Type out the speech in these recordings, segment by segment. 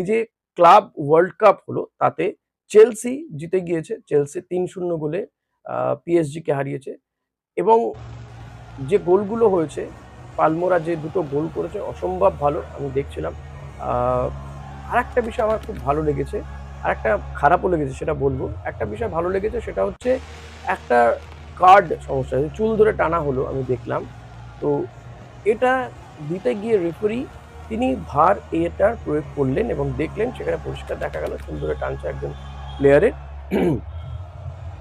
এই যে club world cup হলো, তাতে চেলসি জিতে গিয়েছে। চেলসি তিন শূন্য গোলে পিএসজি কে হারিয়েছে। এবং যে গোলগুলো হয়েছে, পালমোরা যে দুটো গোল করেছে, অসম্ভব ভালো, আমি দেখছিলাম। আর একটা বিষয় আমার খুব ভালো লেগেছে আর একটা খারাপও লেগেছে, সেটা বলব। একটা বিষয় ভালো লেগেছে, সেটা হচ্ছে একটা কার্ড সমস্যা চুল ধরে টানা হলো, আমি দেখলাম। তো এটা দিতে গিয়ে রেফারি তিনি ভার এটার প্রয়োগ করলেন এবং দেখলেন সেখানে পরিষ্কার দেখা গেল ধরে টানছে একজন প্লেয়ারের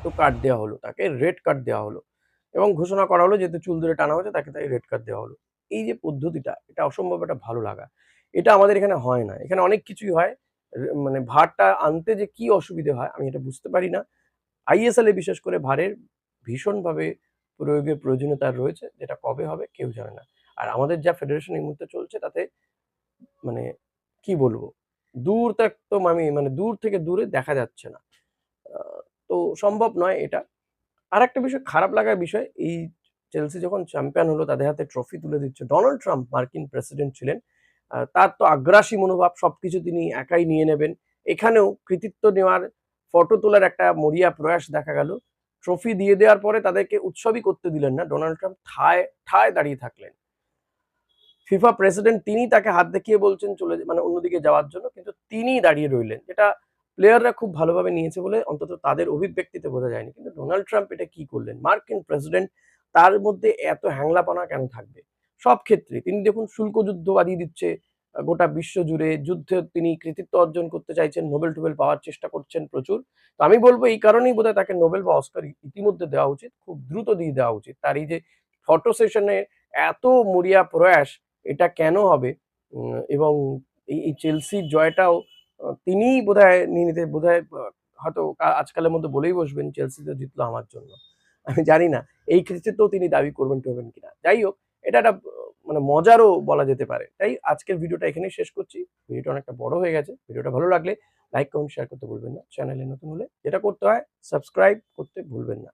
তো কার্ড দেওয়া হলো, তাকে রেড কার্ড দেওয়া হলো এবং ঘোষণা করা হলো যেহেতু চুল ধরে টানা হয়েছে তাকে তাই রেড কার্ড দেওয়া হলো। এই যে পদ্ধতিটা, এটা অসম্ভব একটা ভালো লাগা। এটা আমাদের এখানে হয় না। এখানে অনেক কিছুই হয়। মানে ভারটা আনতে যে কি অসুবিধে হয় আমি এটা বুঝতে পারি না। আইএসএল এ বিশেষ করে ভারের ভীষণভাবে প্রয়োগের প্রয়োজনীয়তা রয়েছে, যেটা কবে হবে কেউ জানে না। আর আমাদের যা ফেডারেশন এই মুহূর্তে চলছে, তাতে মানে কি বলব? দূর তো আমি মানে দূর থেকে দূরে দেখা যাচ্ছে না। তো সম্ভব নয় এটা। আর একটা বিষয়, খারাপ লাগার বিষয়, এই চেলসি যখন চ্যাম্পিয়ন হলো, তাদের হাতে ট্রফি তুলে দিচ্ছে ডোনাল্ড ট্রাম্প, মার্কিন প্রেসিডেন্ট ছিলেন। তার তো আগ্রাসী মনোভাব, সবকিছু তিনি একাই নিয়ে নেবেন। এখানেও কৃতিত্ব নেওয়ার ফটো তোলার একটা মরিয়া প্রয়াস দেখা গেল। ট্রফি দিয়ে দেওয়ার পরে তাদেরকে উৎসবই করতে দিলেন না। ডোনাল্ড ট্রাম্প ঠায় ঠায় দাঁড়িয়ে থাকলেন। ফিফা প্রেসিডেন্ট তিনি তাকে হাত দেখিয়ে বলছেন চলে মানে অন্যদিকে যাওয়ার জন্য, কিন্তু তিনি দাঁড়িয়ে রইলেন। যেটা প্লেয়াররা খুব ভালোভাবে নিয়েছে বলে অন্তত তাদের অভিব্যক্তিতে বোঝা যায়নি। কিন্তু ডোনাল্ড ট্রাম্প এটা কি করলেন? মার্কিন প্রেসিডেন্ট তার মধ্যে এত হ্যাংলাপনা কেন থাকবে? সব ক্ষেত্রে তিনি দেখুন শুল্ক যুদ্ধ বাদিয়ে দিচ্ছে গোটা বিশ্ব জুড়ে। যুদ্ধে তিনি কৃতিত্ব অর্জন করতে চাইছেন, নোবেল টোবেল পাওয়ার চেষ্টা করছেন প্রচুর। তো আমি বলব এই কারণেই বোধহয় তাকে নোবেল বা অস্কার ইতিমধ্যে দেওয়া উচিত, খুব দ্রুত দিয়ে দেওয়া উচিত। তার এই যে ফটো সেশনে এত মরিয়া প্রয়াস এটা কেন হবে? এবং এই চেলসির জয়টাও তিনিই বোধহয় নিয়ে নিতে, বোধহয় হয়তো আজকালের মধ্যে বলেই বসবেন চেলসি তো জিতলো আমার জন্য। আমি জানি না, এই ক্ষেত্রে তো তিনি দাবি করবেন টবেন কিনা। যাই হোক, এটা একটা মানে মজারও বলা যেতে পারে। তাই আজকের ভিডিওটা এখানেই শেষ করছি। ভিডিওটা অনেকটা বড় হয়ে গেছে। ভিডিওটা ভালো লাগলে লাইক, কমেন্ট শেয়ার করতে ভুলবেন না। চ্যানেলে নতুন হলে যেটা করতে হয় সাবস্ক্রাইব করতে ভুলবেন না।